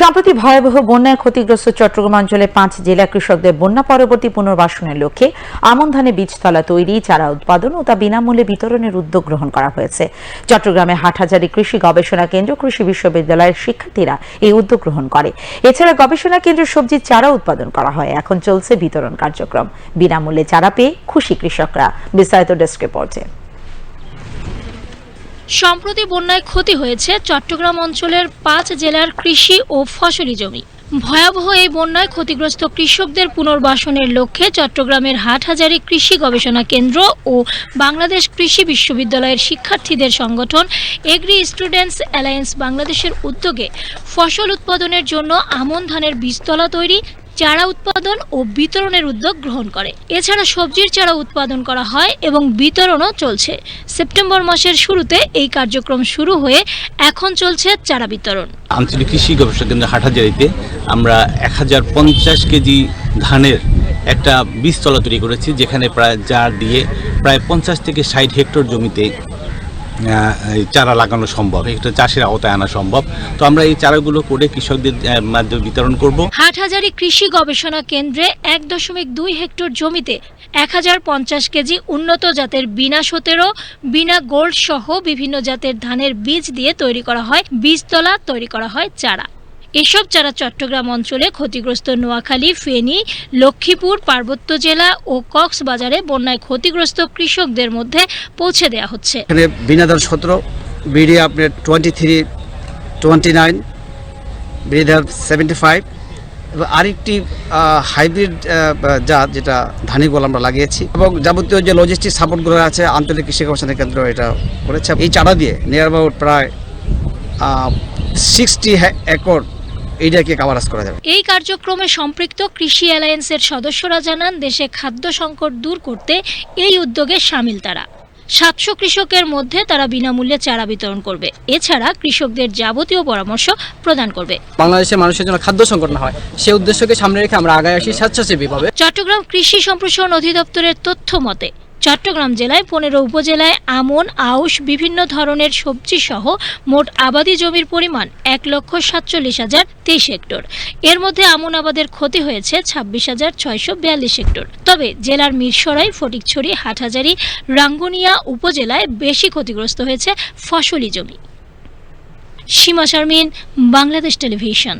সম্প্রতি ভয়াবহ বন্যায় ক্ষতিগ্রস্ত চট্টগ্রাম অঞ্চলে পাঁচ জেলা কৃষকদের বন্যা পরবর্তী পুনর্বাসনের লক্ষ্যে আমন ধানের বীজতলা তৈরি, চারা উৎপাদন ও তা বিনামূল্যে বিতরণের উদ্যোগ গ্রহণ করা হয়েছে। চট্টগ্রামে হাটহাজারী কৃষি গবেষণা কেন্দ্র, কৃষি বিশ্ববিদ্যালয়ের শিক্ষার্থীরা এই উদ্যোগ গ্রহণ করে। এছাড়া গবেষণা কেন্দ্রে সবজির চারা উৎপাদন করা হয়। এখন চলছে বিতরণ কার্যক্রম। বিনামূল্যে চারা পেয়ে খুশি কৃষকরা। বিস্তারিত ডেস্ক রিপোর্টে। সম্প্রতি বন্যায় ক্ষতি হয়েছে চট্টগ্রাম অঞ্চলের পাঁচ জেলার কৃষি ও ফসলি জমি। ভয়াবহ এই বন্যায় ক্ষতিগ্রস্ত কৃষকদের পুনর্বাসনের লক্ষ্যে চট্টগ্রামের হাটহাজারী কৃষি গবেষণা কেন্দ্র ও বাংলাদেশ কৃষি বিশ্ববিদ্যালয়ের শিক্ষার্থীদের সংগঠন এগ্রি স্টুডেন্টস অ্যালায়েন্স বাংলাদেশের উদ্যোগে ফসল উৎপাদনের জন্য আমন ধানের বীজতলা তৈরি চারা উৎপাদন ও বিতরণের উদ্যোগ গ্রহণ করে। এছাড়া সবজির চারা উৎপাদন করা হয় এবং বিতরণও চলছে। সেপ্টেম্বর মাসের শুরুতে এই কার্যক্রম শুরু হয়ে এখন চলছে চারা বিতরণ। আঞ্চলিক কৃষি গবেষণা কেন্দ্র হাটহাজারিতে আমরা এক হাজার পঞ্চাশ কেজি ধানের একটা বীজতলা তৈরি করেছি, যেখানে প্রায় জার দিয়ে প্রায় পঞ্চাশ থেকে ষাট হেক্টর জমিতে চারা লাগানো সম্ভব এটা চাষের আওতায় আনা সম্ভব। তো আমরা এই চারাগুলো করে কৃষকদের মাধ্যমে বিতরণ করব। হাটহাজারী কৃষি গবেষণা কেন্দ্রে এক দশমিক দুই হেক্টর জমিতে এক হাজার পঞ্চাশ কেজি উন্নত জাতের বিনা সতেরো, বিনা গোল্ড সহ বিভিন্ন জাতের ধানের বীজ দিয়ে তৈরি করা হয়, বীজতলা তৈরি করা হয় চারা। এসব চারা চট্টগ্রাম অঞ্চলে ক্ষতিগ্রস্ত নোয়াখালী, ফেনী, লক্ষ্মীপুর, পার্বত্য জেলা ও কক্সবাজারে বন্যায় ক্ষতিগ্রস্ত কৃষকদের মধ্যে পৌঁছে দেওয়া হচ্ছে। এখানে বিনাদার সতেরো, বিডি আপনার টোয়েন্টি থ্রি টোয়েন্টি নাইন বিধার সেভেন্টি ফাইভ এবং আরেকটি হাইব্রিড জাত যেটা ধানি গোল আমরা লাগিয়েছি, এবং যাবতীয় যে লজিস্টিক সাপোর্টগুলো আছে, আঞ্চলিক কৃষি গবেষণা কেন্দ্র এটা করেছে। এই চারা দিয়ে নিয়ার অ্যাবাউট প্রায় সিক্সটি একর এইটাকে কাভারাজ করা যাবে। এই কার্যক্রমে সম্পৃক্ত কৃষি অ্যালায়েন্সের সদস্যরা জানান দেশে খাদ্য সংকট দূর করতে এই উদ্যোগে সামিল তারা। সাতশো কৃষকের মধ্যে তারা বিনামূল্যে চারা বিতরণ করবে। এছাড়া কৃষকদের যাবতীয় পরামর্শ প্রদান করবে। বাংলাদেশের মানুষের জন্য খাদ্য সংকট না হয় সে উদ্দেশ্যকে সামনে রেখে আমরা আগায় আসি স্বেচ্ছাসেবীভাবে চট্টগ্রাম কৃষি সম্প্রসারণ অধিদপ্তরের তথ্য মতে চট্টগ্রাম জেলায় পনেরো উপজেলায় আমন, আউশ, বিভিন্ন ধরনের সবজি সহ মোট আবাদি জমির পরিমাণ এক লক্ষ সাতচল্লিশ হাজার তেইশ হেক্টর। এর মধ্যে আমন আবাদের ক্ষতি হয়েছে ছাব্বিশ হাজার ছয়শো বিয়াল্লিশ হেক্টর। তবে জেলার মিরসরাই, ফটিকছড়ি, হাটহাজারি, রাঙ্গুনিয়া উপজেলায় বেশি ক্ষতিগ্রস্ত হয়েছে ফসলি জমি। সীমা শারমিন, বাংলাদেশ টেলিভিশন।